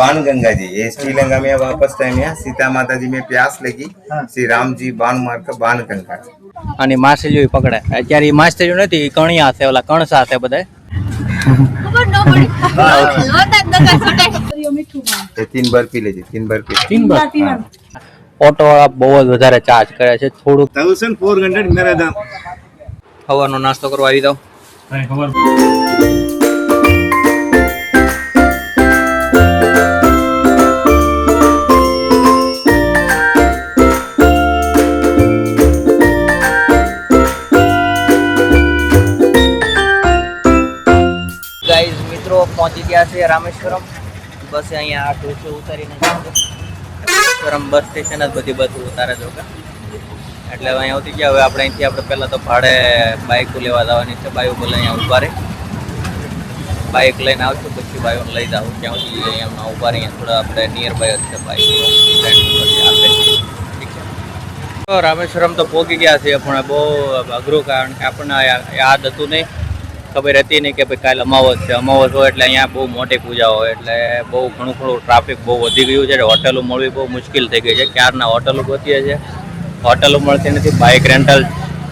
बाण गंगा जी ये श्रीलंका में वापस टाइम यहाँ सीता माता जी में प्यास लगी श्री राम जी बाण मार कर बाण गंगा અને માછલીઓ પકડે અત્યારે એ માછલીઓ નથી ઈ કણિયા છે ઓલા કણસા છે બધા ખબર ન પડી લોટા દગા છટાય મીઠું ये तीन बर्फी लीजिए तीन बर्फी તીન ઓટો વાળા બહુ જ વધારે ચાર્જ કરે છે થોડુંક थाउजेंड फोर हंड्रेड मेरा दाम સવારનો નાસ્તો કરવા આવી જાવ ગાઈઝ ગયા છે રામેશ્વરમ. બસ અહીંયા આ ટોચે ઉતારીને રામેશ્વરમ બસ સ્ટેશન જ બધી બસ ઉતારે જો કે એટલે અહીંયા આવતી ગયા. હવે આપણે અહીંથી, આપણે પહેલાં તો ભાડે બાઇક લેવા જવાની છે. બાઇક બોલે અહીંયા ઊભા રહી. બાઇક લઈને આવશું પછી બાઇક લઈ જાઉં ત્યાં સુધી અહીંયા ઊભા રહી થોડા આપણે નિયર બાય જ છે બાઇક રામેશ્વરમ તો પહોંચી ગયા છે પણ બહુ અઘરું કારણ કે આપણને યાદ હતું નહીં. ખબર હતી નહીં કે ભાઈ કાલે અમાવસ છે. અમાવસ હોય એટલે અહીંયા બહુ મોટી પૂજા હોય એટલે બહુ ઘણું ઘણું ટ્રાફિક બહુ વધી ગયું છે. હોટલો મળવી બહુ મુશ્કેલ થઈ ગઈ છે. ક્યારના હોટલો ગોતીએ છે હોટલો મળતી નથી. બાઇક રેન્ટલ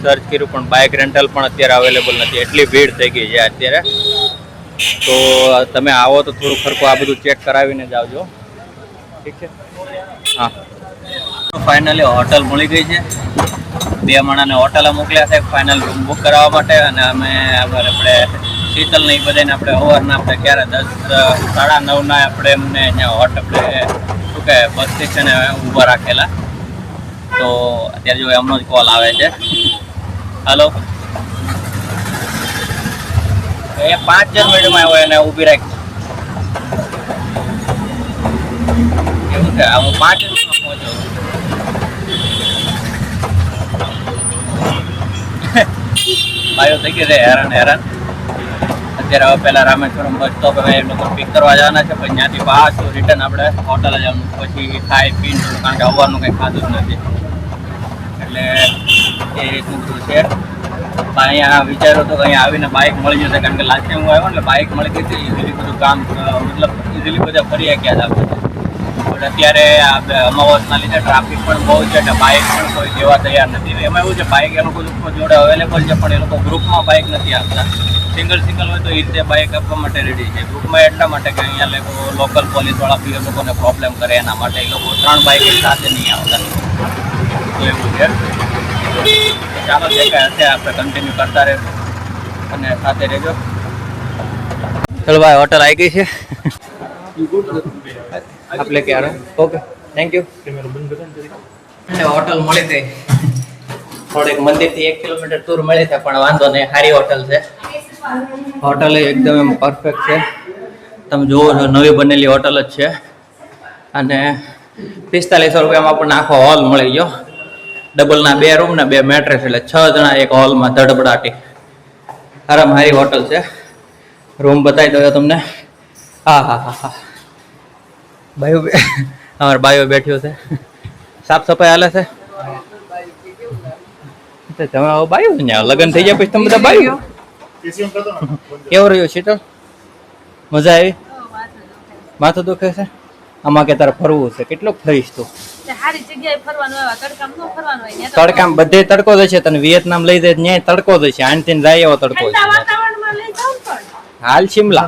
સર્ચ કર્યું પણ બાઇક રેન્ટલ પણ અત્યારે અવેલેબલ નથી. એટલી ભીડ થઈ ગઈ છે અત્યારે. તો તમે આવો તો થોડું ખરખું આ બધું ચેક કરાવીને જ આવજો. ઠીક છે? હા. ફાઇનલી હોટલ મળી ગઈ છે. બે માણાને હોટલે મોકલ્યા છે ફાઇનલ રૂમ બુક કરાવવા માટે. અને અમે આપણે શીતલ નહીં બધાને આપણે સવારના આપણે ક્યારે દસ સાડા સાડા નવના આપણે એમને અહીંયા હોટ આપણે, શું કહે બસ સ્ટેશને ઊભા રાખેલા. તો અત્યારે જો એમનો જ કોલ આવે છે. હલો એ પાંચ જણ મેડમ આવ્યો એને ઊભી રાખી. એવું છે હું પાંચ જ મિનિટમાં પહોંચ્યો છું. ભાઈઓ થઈ ગઈ છે, હેરાન હેરાન. અત્યારે હવે પહેલાં રામેશ્વરમ બસ સ્ટોપ હવે એ લોકો પિક કરવા જવાના છે પછી ત્યાંથી પાછું રિટર્ન આપણે હોટલ જવાનું પછી ખાઈ, પીને કારણ કે આવવાનું કંઈ ખાધું જ નથી. એટલે એ રીતનું બધું છે. અહીંયા વિચાર્યો તો અહીંયા આવીને બાઇક મળી જશે, કારણ કે લાસ્ટ ટાઈમ હું આવ્યો ને બાઇક મળી ગઈ હતી ઇઝીલી બધું કામ મતલબ ઇઝીલી બધા ફરી શક્યા જ આપણે પણ અત્યારે અમાવસના લીધે ટ્રાફિક પણ બહુ છે એટલે બાઇક પણ કોઈ દેવા તૈયાર નથી. એમાં એવું છે બાઇક એ લોકો લોકો જોડે અવેલેબલ છે પણ એ લોકો ગ્રુપમાં બાઇક નથી આપતા. સિંગલ સિંગલ હોય તો એ રીતે બાઇક આપવા માટે રેડી છે. ગ્રુપમાં એટલા માટે કે અહીંયા લોકો લોકલ પોલીસવાળા બી એ લોકોને પ્રોબ્લેમ કરે એના માટે એ લોકો ત્રણ બાઇક એક સાથે નહીં આવતા. તો એવું છે. ચાલો જે કાંઈ હશે આપણે કન્ટિન્યુ કરતા રહેશું. અને સાથે રહેજો. ચલો ભાઈ હોટલ આવી ગઈ છે. આપણે ક્યારે? ઓકે. થેન્ક યુ હોટલ મળી ગઈ. થોડીક મંદિરથી એક કિલોમીટર દૂર મળી છે, પણ વાંધો નહીં સારી હોટલ છે. હોટલ એકદમ એમ પરફેક્ટ છે. તમે જુઓ છો, નવી બનેલી હોટલ જ છે. અને પિસ્તાલીસો રૂપિયામાં આપણને આખો હોલ મળી ગયો. ડબલના બે રૂમ ને બે મેટ્રેસ એટલે છ જણા એક હોલમાં ધડબડાટી. આરામ હારી હોટલ છે. રૂમ બતાવી દઉં તમને. હા હા હા હા. બાયો અમારે બાયો બેઠ્યો છે. સાફ સફાઈ હાલે છે? તો તમે ને? લગ્ન થઈ ગયા પછી તમે બધા બાયું? કેવો રહ્યો શીતળ મજા આવી? માથું દુખે છે? આમાં કે તારે ફરવું છે? કેટલોક ફરીશ તું. સારી જગ્યાએ ફરવાનું આવ્યા તડકામ ન ફરવાનું હોય ત્યાં તો તડકામ બધે તડકો જ છે તને વિયેતનામ લઈ જાય ત્યાં તડકો જ છે આનથી જાય એવો તડકો છે વાતાવરણમાં લઈ જાવ ને પણ. હાલ શિમલા.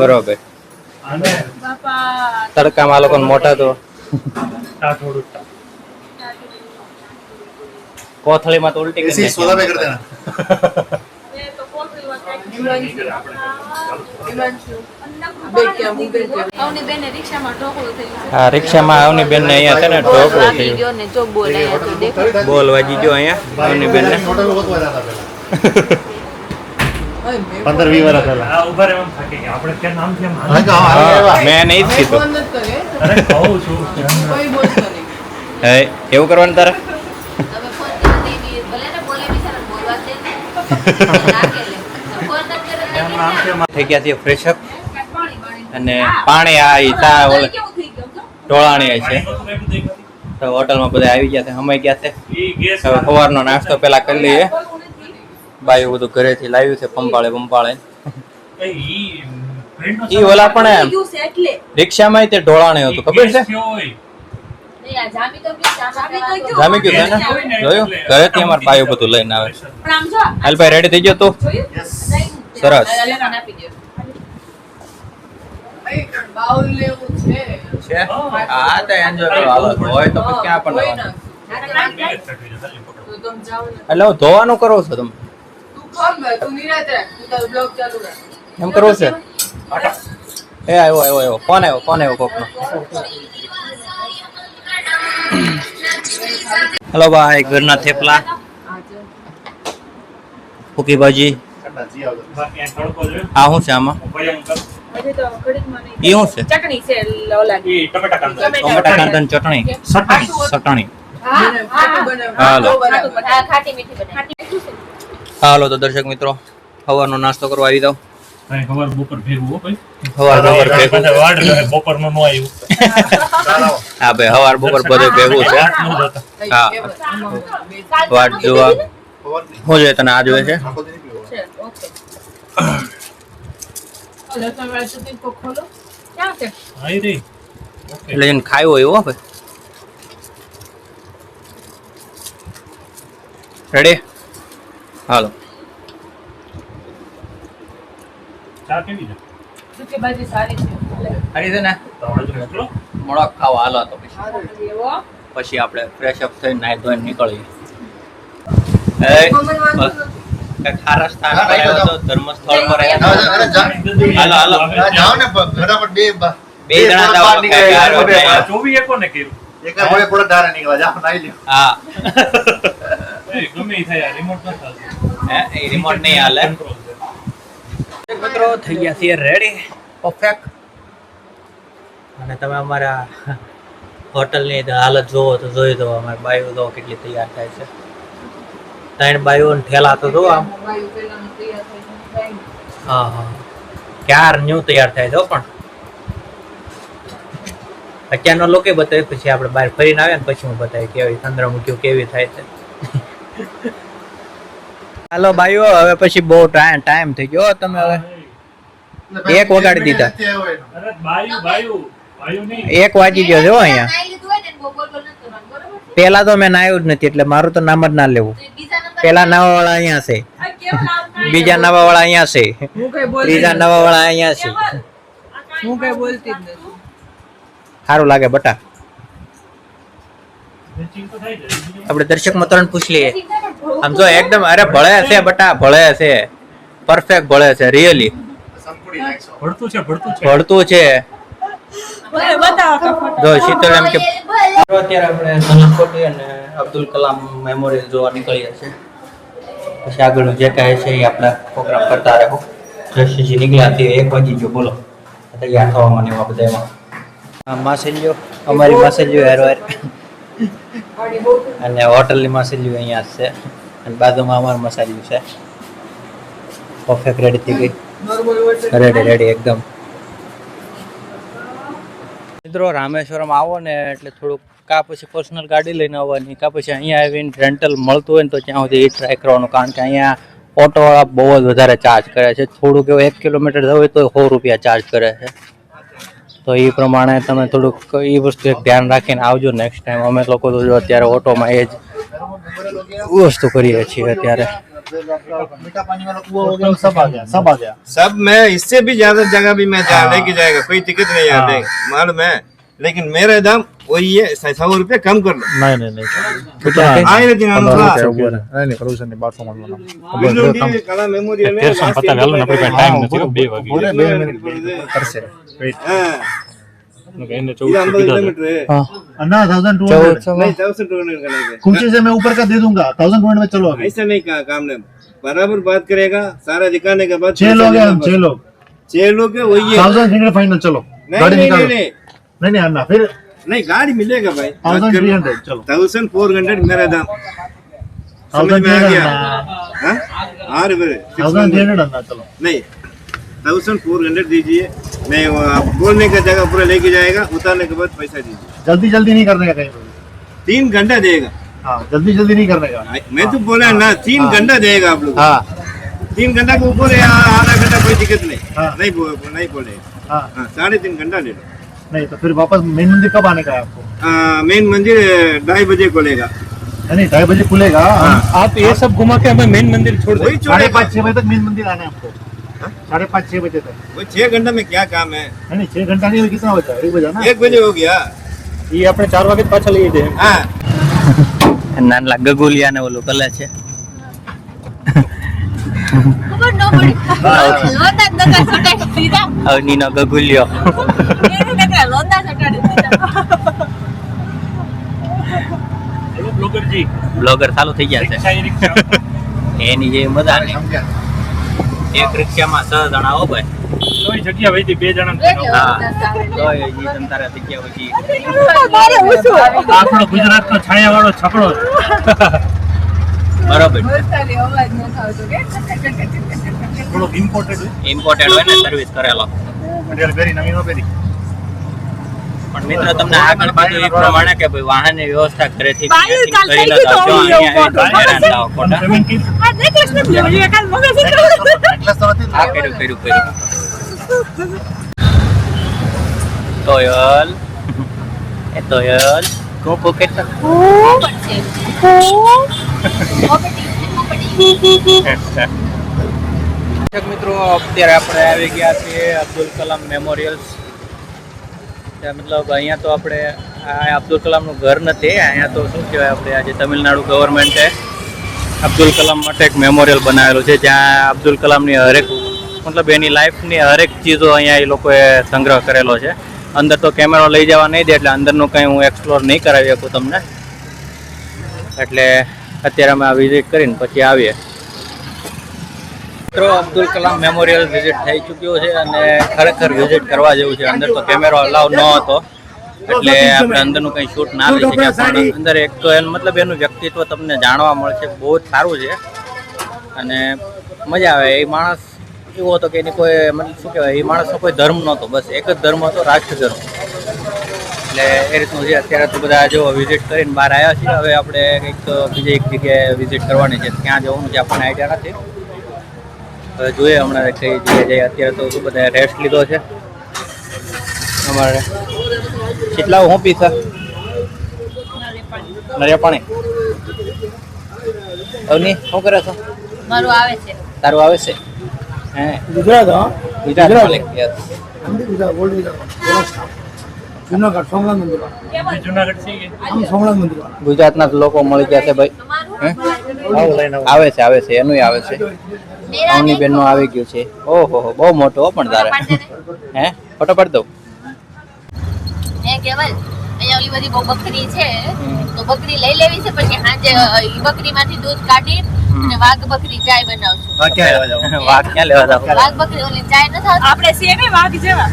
બરોબર. તડકામાં આ લોકો મોટા તો. કોથળીમાં તો ઉલટી કરી રિક્ષામાં આવની બેન ને અહીંયા છે ને ઢોકળું વાગી થયું. બોલ વાજી ગયો અહીંયા આવની બેન ને પંદર વીસ વર્ષ પહેલા. ઊભા રહેવા થાકી ગયા. આપણે કે નામ છે મેં નહીં જ કીધું. અરે કહું છું એવું કરવાનું તારે. થઈ ગયા છીએ ફ્રેશ અપ પાણી પાણી. અને પાણી આ ઈ તા ઓલે ટોળાણી થઈ ગયું તો? ઢોળાણી છે તો હોટલમાં બધા આવી ગયા છે. સમય ગયા છે. સવારનો નાસ્તો પેલા કરી લઈએ. બાયું બધું ઘરેથી લાવ્યું છે પંપાળે પંપાળે ઈ ઓલા પણ રિક્ષામાં તે ઢોળાણે હતું ખબર છે? જામી ગયું, જામી તો ગયું. જામી ગયું છે ને? જોયું? ઘરેથી અમાર બાયો બધું લઈને આવે હાલ ભાઈ રેડી થઈ ગયો તું? સરસ. છે. હા. તો એન્જોય કરો હોય તો ક્યાં પણ ના, ના, ના. એટલે હું ધોવાનું કરો છો તમે? એમ કરવું છે? એ આવ્યો આવ્યો આવ્યો. કોણ આવ્યો કોણ આવ્યો કોકનો. હેલો ભાઈ ઘરના થેપલા. ફૂકી ભાજી. આ શું છે આમાં? એ શું છે? ચટણી છે ટમેટા કાંદા. ચટણી ચટણી. હા, હા. હાલો. ખાટી મીઠી બનાવી. હાલો તો દર્શક મિત્રો સવારનો નાસ્તો કરવા આવી જાવ ખબર બપોર ભેગું હો ભાઈ? સવાર બપોર ભેગું. વાડ બપોરનું નો આવ્યું હા ભાઈ સવાર બપોર બધું ભેગું છે. હા. વાટ જોવા. શું જોઈએ તને આ જોઈએ છે? એટલે એને ખાયું હોય ભાઈ. રેડી હાલો. ચા કેવી છે? સૂકી ભાજી સારી છે. સારી છે ને? તો આપણે તો મોકલો મોડો ખાવા હાલો તો પછી. પછી આપણે ફ્રેશ અપ થઈને નાઈ ધોઈને નીકળીએ. ખારા સ્થાન પર આવ્યો તો ધર્મસ્થળ પર આવ્યો હાલો, હાલો. જાઓ ને ફટાફટ બે બા- જણા જાઓ તો કંઈક હારો થાય. ચોવી એકો ને કર્યું? એક ઘોડે ઘોડે ધારે નીકળ્યા જાઓ નાઈ લ્યો. હા. એ ગમે થાય રિમોટ ન ચાલતું હે? એ રિમોટ નહીં હાલે. મિત્રો થઈ ગયા છીએ રેડી પરફેક્ટ અને તમે અમારા હોટલની હાલત જોવો તો જોઈ દો અમારી બાયો તો કેટલી તૈયાર થાય છે. ત્રણ બાઈઓ ઠેલા તો જોવો આમ. હા હા. ક્યાર ન્યુ તૈયાર થાય છે પણ. અત્યારનો લોકો બતાવે પછી આપણે બહાર ફરીને આવ્યા ને પછી હું બતાવી કેવી ચંદ્રમુખીઓ કેવી થાય છે. હાલો ભાઈઓ હવે પછી બહુ ટાઈમ ટાઈમ થઈ ગયો તમે હવે. એક વગાડી દીધા. એક વાગી ગયો છે હો અહીંયા? પેલા તો મેં નાયું જ નથી એટલે મારું તો નામ જ ના લેવું. બીજા પેલા નવા વાળા અહીંયા છે? બીજા નવા વાળા અહીંયા છે. ત્રીજા નવા વાળા અહીંયા છે. હું કઈ બોલતી જ નથી. સારું લાગે બટા. આપણે દર્શક મતરણ પૂછ લઈએ. આમ જો એકદમ અરે ભળે છે બટા ભળે છે. પરફેક્ટ ભળે છે રિયલી ભળતું છે ભળતું છે. ભળતું છે. જો શીતલ એમ કે અત્યારે આપણે સનસકોટી અને અબ્દુલ કલામ મેમોરિયલ જોવા નીકળ્યા છે. પછી આગળ જે કહે છે એ આપણે પ્રોગ્રામ કરતા રહો. નીકળ્યા તે એક વાગી ગયો બોલો. તૈયાર થવા મને એવા બધા એમાં આ માસેલીઓ અમારી માસેલીઓ હેરો હેર અને હોટલની માસેલીઓ અહીંયા છે. અને બાજુમાં અમારું મસાલીઓ છે. પરફેક્ટ રેડી થઈ ગઈ. રેડી રેડી એકદમ. મિત્રો રામેશ્વરમ આવો ને એટલે થોડુંક કા પછી પર્સનલ ગાડી લઈને આવવાની કા પછી અહીંયા આવીને રેન્ટલ મળતું હોય ને તો ત્યાં સુધી એ ટ્રાય કરવાનું. કારણ કે અહીંયા ઓટોવાળા બહુ જ વધારે ચાર્જ કરે છે. થોડુંક એવું એક કિલોમીટર થયું હોય તો સો રૂપિયા ચાર્જ કરે છે. તો એ પ્રમાણે તમે થોડુંક એ વસ્તુ એક ધ્યાન રાખીને આવજો નેક્સ્ટ ટાઈમ અમે લોકો તો જો અત્યારે ઓટોમાં એ જ વસ્તુ કરીએ છીએ અત્યારે मीठा पानी वाला कुआ हो गया वो सब आ गया सब आ गया सब मैं इससे भी ज्यादा जगह भी मैं जा लेके जाएगा कोई दिक्कत नहीं हाँ। आते मालूम है लेकिन मेरा दाम वही है सौ रुपया कम कर लो। नहीं नहीं नहीं। ஆயிரத்தி हाँ। से मैं ऊपर का दे दूँगा। थाउज़ेंड टू हंड्रेड में चलो ऐसे नहीं कहा काम ने बराबर बात करेगा सारा दिखाने के बाद छह लोग छह लोग। वही है। चलो। चलो नहीं नहीं। नहीं नहीं अन्ना फिर नहीं गाड़ी मिलेगा भाई। थाउज़ेंड थ्री हंड्रेड चलो। थाउज़ेंड फोर हंड्रेड मेरा दाम। समझ में आ गया? हाँ? थाउज़ेंड थ्री हंड्रेड अन्ना चलो। नहीं थाउज़ेंड फोर हंड्रेड दीजिए। मैं बोलने का जगह पूरा लेके जाएगा उतारने के बाद पैसा दीजिए। जल्दी जल्दी नहीं करने का कहीं तीन घंटा देगा। हाँ जल्दी जल्दी नहीं करने का। मैं तो बोला ना तीन हाँ। घंटा देगा आप लोग तीन घंटा के ऊपर आधा घंटा कोई दिक्कत नहीं। हाँ। नहीं बोले। हाँ। हाँ, साढ़े तीन घंटा ले लो। नहीं तो फिर वापस मेन मंदिर कब आने का है आपको मेन मंदिर ढाई बजे खुलेगा नहीं, नहीं ढाई बजे खुलेगा हाँ। आप ये सब घुमा के हमें मेन मंदिर छोड़ वही दो साढ़े छोड़ेगा पाँच छह बजे तक मेन मंदिर आना है आपको हाँ? साढ़े पाँच छह बजे तक वो छह घंटा में क्या काम है नहीं नहीं छह घंटा नहीं हुआ, कितना बचा एक बजा ना एक बजे हो गया ये આપણે ચાર વાગે જ પાછા લઈ જઈએ हाँ નાનલા ગગુલિયા ને ઓલું કલે છે ખબર ન પડી લોંદા જ નકા છોટાડી દીધા અગ્નિનો ગગુલિયો બ્લોગરજી. બ્લોગર ચાલુ થઈ ગયા છે. એની જે મજા એક રિક્ષામાં છ જણા હો ભાઈ. હોય. ને સર્વિસ કરેલો. પણ મિત્રો તમને આગળ કીધું એ પ્રમાણે કે ભાઈ વાહનની વ્યવસ્થા ઘરેથી અહીંયા ખોટા. કર્યું કર્યું કર્યું. તોયલ. એ તોયલ. પોકેટ મિત્રો અત્યારે આપણે આવી ગયા છીએ અબ્દુલ કલામ મેમોરિયલ્સ મતલબ અહીંયા તો આપણે આ અબ્દુલ કલામનું ઘર નથી, અહીંયા તો શું કહેવાય આપણે, આજે તમિલનાડુ ગવર્મેન્ટે અબ્દુલ કલામ માટે એક મેમોરિયલ બનાવેલું છે, જ્યાં અબ્દુલ કલામની હરેક, મતલબ એની લાઈફની હરેક ચીજો અહીંયા એ લોકોએ સંગ્રહ કરેલો છે. અંદર તો કેમેરો લઈ જવા નહીં દે, એટલે અંદરનું કંઈ હું એક્સપ્લોર નહીં કરાવી શકું તમને. એટલે અત્યારે અમે આ વિઝિટ કરીને પછી આવીએ. મિત્રો, અબ્દુલ કલામ મેમોરિયલ વિઝિટ થઈ ચૂક્યો છે અને ખરેખર વિઝિટ કરવા જેવું છે. અંદર તો કેમેરો અલાવ ન હતો. એટલે આપણે અંદરનું કંઈ શૂટ ના લઈ શક્યા. પણ અંદર એક તો એનું મતલબ એનું વ્યક્તિત્વ તમને જાણવા મળશે. બહુ જ સારું છે. અને મજા આવે. એ માણસ એવો હતો કે એની કોઈ મતલબ શું કહેવાય? એ માણસનો કોઈ ધર્મ નહોતો. બસ એક જ ધર્મ હતો રાષ્ટ્ર ધર્મ એટલે એ રીતનું છે. અત્યારે તો બધા જો વિઝિટ કરીને બહાર આવ્યા છીએ હવે આપણે કંઈક બીજી એક જગ્યાએ વિઝિટ કરવાની છે. ક્યાં જવાનું છે. આપણને આઈડિયા નથી. હવે જોઈએ હમણાં કઈ જગ્યાએ જઈએ. અત્યારે તો શું બધા રેસ્ટ લીધો છે. અમારે કેટલા હું પીસા નરિયા પાણી અવની શું કરે છો? મારું આવે છે. તારું આવે છે? હે. ગુજરાત હા? ગુજરાત. ગુજરાત. ઓલ્ડ જુનાગઢ સોમનાથ મંદિર જુનાગઢ છે સોમનાથ મંદિર ગુજરાતના જ લોકો મળી ગયા છે ભાઈ. હે? આવો છે આવે છે એનું આવે છે. અવની બેનનું આવી ગયું છે. ઓહો હો બહુ મોટો પણ તારે. હે? ફોટો પાડી દઉં. ઓલી બધી બહુ બકરી છે. તો બકરી લઈ લેવી છે પછી સાંજે ઈ બકરીમાંથી દૂધ કાઢી અને વાઘ બકરી ચાય બનાવશું. વાઘ ક્યાં લેવા જાવ? વાઘ ક્યાં લેવા જાવ? વાઘ બકરી ઓલી ચાય ન થાવ આપણે સેમે વાઘ જેવા.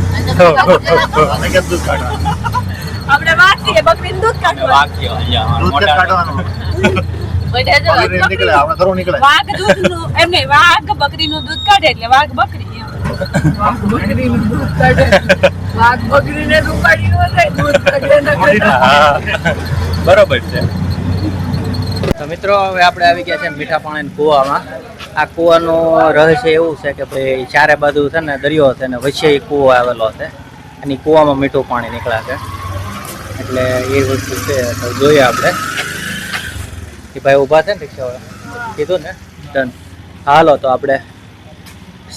કેમ દૂધ કાઢવા આપણે વાઘ છીએ બકરી દૂધ કાઢવા વાઘ કયો અહીંયા દૂધ કાઢવાનું? એમ નહીં વાઘ બકરીનું દૂધ કાઢે એટલે વાઘ બકરી વાઘ વાઘ બકરીનું દૂધ કાઢે. વાઘ બકરી ને દૂધ કાઢે બરોબર છે. તો મિત્રો હવે આપણે આવી ગયા છે મીઠા પાણી કુવામાં. આ કૂવાનો રહસ્ય એવું છે કે ભાઈ ચારે બાજુ છે ને દરિયો છે ને વચ્ચે કૂવો આવેલો છે. અને કૂવામાં મીઠું પાણી નીકળાશે એટલે એ વસ્તુ છે તો જોઈએ આપણે. કે ભાઈ ઊભા છે ને રિક્ષાવાળા. કીધું ને? ડન. હાલો તો આપણે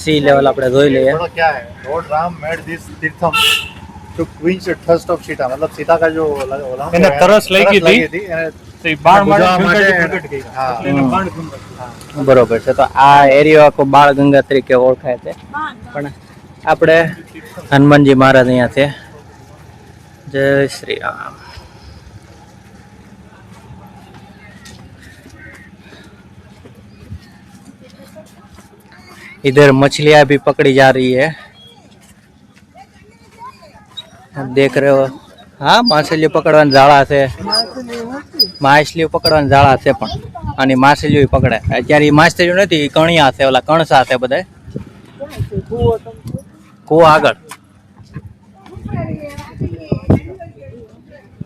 સી લેવલ આપણે જોઈ લઈએ. Ram made this Theertham. Ram made this tirtham to quench thirst of Sita मतलब सीता का जो लग- बोला એને તરસ લાગી હતી. थी એને તો એ બાણ બુઝાવવા માટે માટે પ્રગટ ગઈ હા. એટલે એને બાણ ગંગા બરોબર છે તો આ એરિયો આખો બાળ ગંગા તરીકે ઓળખાય છે પણ આપણે હનુમાનજી મહારાજ અહીંયા છે જય શ્રી રામ इधर मछलियां भी पकड़ी जा रही है દેખ રહ્યો. હા, માછલીઓ પકડવાની ઝાડા છે. માછલીઓ પકડવાની જાળા છે પણ. અને માછલીઓ પકડે. અત્યારે માછલીઓ નથી કણિયા છે, ઓલા કણસા છે બધા કુવા આગળ.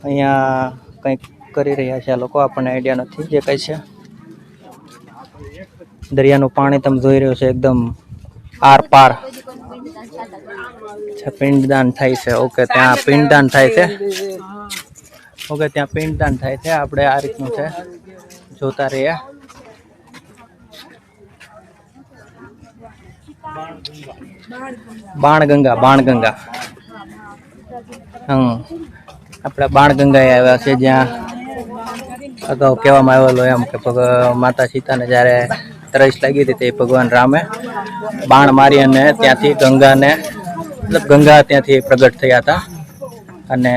અહીંયા કંઈક કરી રહ્યા છે આ લોકો, આપણને આઈડિયા નથી, જે કંઈ છે. દરિયાનું પાણી તમે જોઈ રહ્યો છે, એકદમ આર પાર અચ્છા પિંડદાન થાય છે. ઓકે ત્યાં પિંડદાન થાય છે. ઓકે ત્યાં પિંડદાન થાય છે. આપણે આ રીતનું છે. જોતા રહીએ. બાણગંગા બાણગંગા. હમ. આપણે બાણગંગાએ આવ્યા છે જ્યાં. અગાઉ કહેવામાં આવેલો એમ કે માતા સીતાને જ્યારે તરસ લાગી હતી તે ભગવાન રામે બાણ મારી અને ત્યાંથી ગંગાને મતલબ ગંગા ત્યાંથી પ્રગટ થયા હતા અને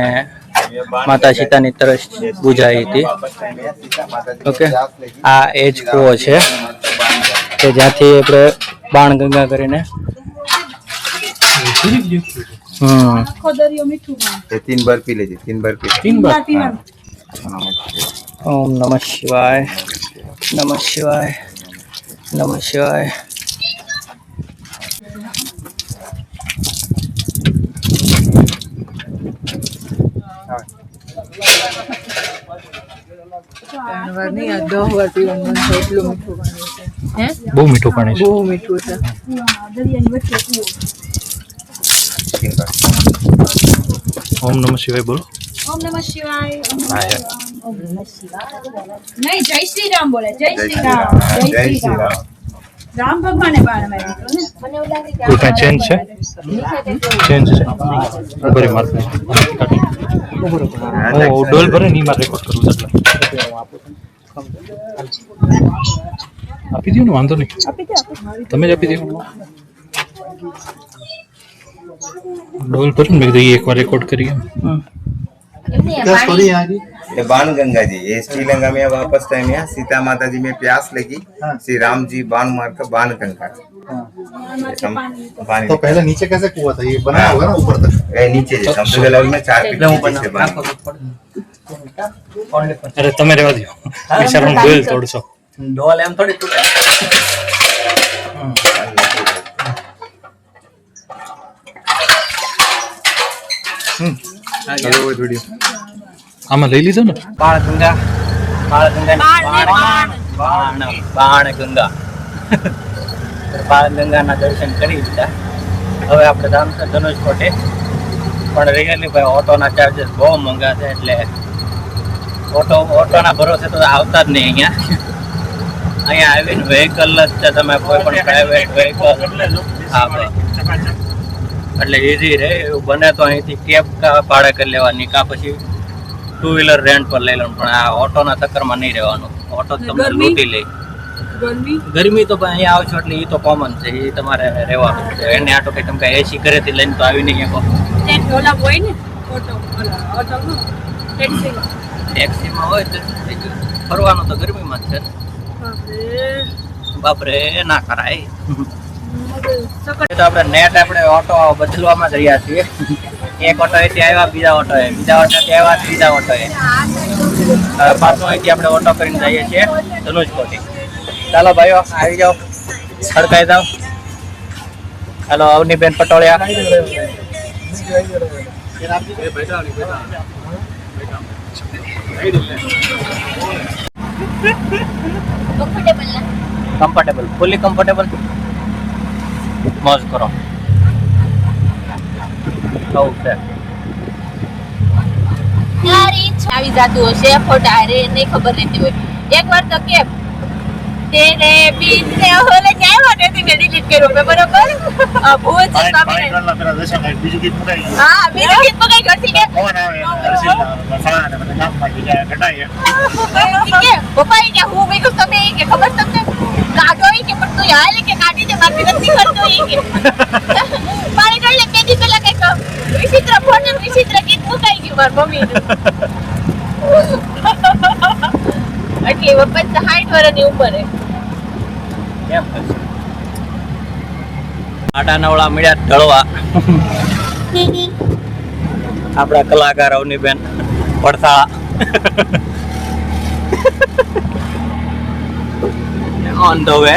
માતા સીતાની તરસ બુજાઈ હતી. ઓકે આ એ જ કૂવો છે કે જ્યાંથી આપણે બાણ ગંગા કરીને હમ. તીન બાર પી તીન બાર પી. તીન બાર? ઓમ નમ શિવાય નમઃ શિવાય નમઃ શિવાય. બહુ મીઠું પાણી છે બહુ મીઠું છે ઓમ નમઃ શિવાય બોલો ઓમ નમઃ શિવાય ઓમ નમઃ શિવાય નહીં જય શ્રી રામ બોલે જય શ્રી રામ જય શ્રી રામ રામ ભગવાને બાણ માર્યું મને ચેન્જ છે ચેન્જ છે ઉપર માર્ક કાઢી ડોલ ભરે ની માં રેકોર્ડ કરું છું. આપી દો ને, વાંધો નહીં. તમે જ આપી દો ડોલ ભરે ને મેં કીધું એકવાર રેકોર્ડ કરીએ. એમને क्या स्टोरी પાણી है यहाँ की ये बाण गंगा जी ये श्रीलंका में वापस टाइम है सीता माता जी में प्यास लगी हाँ। श्री राम जी बाण मार कर बाण गंगा हाँ। ये सम- पानी तो पहले नीचे कैसे कुआ था ये बनाया होगा ना ऊपर तक ये नीचे जी समुद्र लेवल में चार फीट नीचे से बाण અરે તમે રહેવા દો બિચારાનું ડોલ તોડશો ડોલ એમ થોડી તૂટે આમાં લઈ લીધો ને? બાળ ગંગા બાળ ગંગા બાણ. બાણ ગંગા બાળ ગંગાના દર્શન કરી લીધા. હવે આપણે છે ધનુષ કોટે પણ રિયલી ભાઈ ઓટોના ચાર્જેસ બહુ મોંઘા છે એટલે ઓટો ઓટોના ભરોસે તો આવતા જ નહીં અહીંયા. અહીંયા આવીને વેહિકલ જ છે તમે કોઈ પણ પ્રાઇવેટ વેહિકલ હા ભાઈ. એટલે ઈઝી રહે એવું બને તો અહીંથી કેબ કા ભાડે કરી લેવાની કા પછી ટુ વ્હીલર રેન્ટ પર લઈ લેવાનું પણ આ ઓટોના ચક્કરમાં નહીં રહેવાનું. ઓટો તમને? લૂંટી લે. ગરમી? તો અહીંયા આવશો એટલે એ તો કોમન છે એ તમારે રહેવાનું. છે એને આટો કઈ તમે કાંઈ એસી ઘરેથી લઈને તો આવી નહીં શકો. હોય ને ઓટો ઓટો ટેક્સીમાં. હોય તો ફરવાનું તો ગરમીમાં જ છે. બાપરે. ના કરાય. તો આપણે નેટ આપણે ઓટો બદલવામાં જ રહ્યા છીએ. એક ઓટો એથી આવ્યા બીજા ઓટો એ. બીજા ઓટોથી આવ્યા ત્રીજા ઓટો એ. પાછો અહીંથી આપણે ઓટો કરીને જઈએ છીએ ધનુષકોટી ચાલો ભાઈઓ આવી જાઓ. સડકાઈ જાઓ. ચાલો Avniben Patoliya. Comfortable fully comfortable મોજ કરો. આવું છે. આવી જાતું હશે ફોટા રે નહીં ખબર રહેતી હોય. એક વાર તો કે તેને બીને હોલે આવ્યો ને મેં ડિલીટ કર્યો મેં બરોબર આ ભૂલ છે સ્વામિનારાયણ. બીજું ગીત મુકાઈ ગયું. હા બીજું ગીત પકડી કરતી કે કોણ આવે ગયા ઘટાય પપ્પા કે હું તમે કે ખબર તમને? કાઢો કે પણ તું હાલ કે કાઢી દે બાકી નથી કરતો એ કે મારી જોડે બે દી પહેલા કંઈક વિચિત્ર ફોટો વિચિત્ર ગીત મુકાઈ ગયું મારી મમ્મી આટલી વખત સાઠ વર્ષની ઉંમરે. કેમ આડા નવળા મળ્યા ઢળવા. આપણા કલાકાર Avniben Padtala on the way